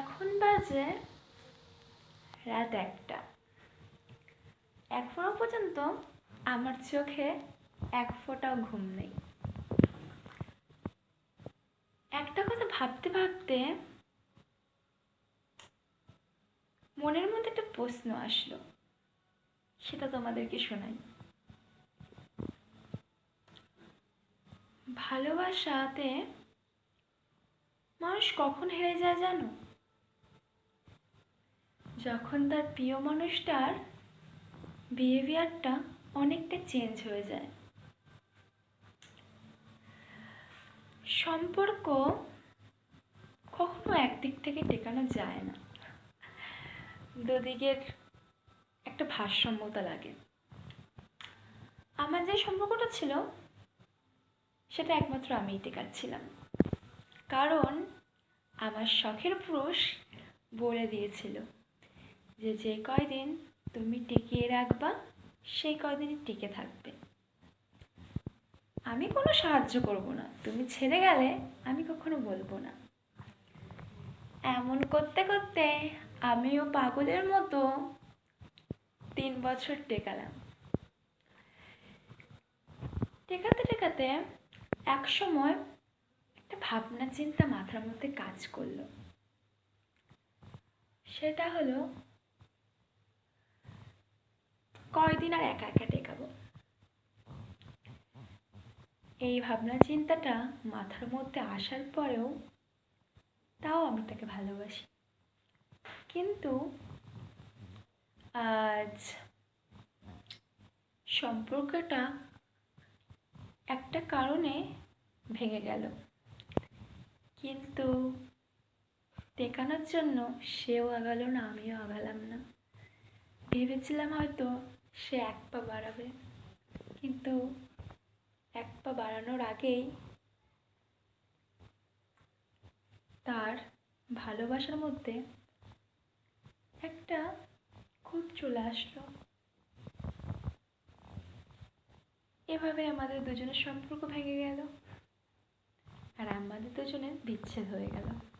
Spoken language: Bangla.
এখন বাজে রাত একটা। এখনও পর্যন্ত আমার চোখে এক ফোঁটাও ঘুম নেই। একটা কথা ভাবতে ভাবতে মনের মধ্যে একটা প্রশ্ন আসলো, সেটা তোমাদেরকে শোনাই। ভালোবাসাতে মানুষ কখন হেরে যায় জানো? যখন তার প্রিয় মানুষটার বিহেভিয়ারটা অনেকটা চেঞ্জ হয়ে যায়। সম্পর্ক কখনো একদিক থেকে টেকানো যায় না। দুদিকের একটা ভারসাম্যতা লাগে। আমার যে সম্পর্কটা ছিল, সেটা একমাত্র আমিই টেকাচ্ছিলাম। কারণ আমার শখের পুরুষ বলে দিয়েছিল যে যে কয়দিন তুমি টিকিয়ে রাখবা, সেই কয়দিনই টিকে থাকবে। আমি কোনো সাহায্য করব না। তুমি ছেড়ে গেলে আমি কখনো বলব না। এমন করতে করতে আমিও পাগলের মতো তিন বছর টেকালাম। টেকাতে টেকাতে এক সময় একটা ভাবনা চিন্তা মাথার মধ্যে কাজ করল। সেটা হলো কয়দিন আর একা একা টেকাবো? এই ভাবনা চিন্তাটা মাথার মধ্যে আসার পরেও তাও আমি তাকে ভালোবাসি। কিন্তু আজ সম্পর্কটা একটা কারণে ভেঙে গেল। কিন্তু টেকানোর জন্য সেও আগালো না, আমিও আগালাম না। ভেবেছিলাম হয়তো সে এক পা বাড়াবে। কিন্তু এক পা বাড়ানোর আগেই তার ভালোবাসার মধ্যে একটা খুব চলে আসলো। এভাবে আমাদের দুজনের সম্পর্ক ভেঙে গেল। আর আমাদের দুজনের বিচ্ছেদ হয়ে গেল।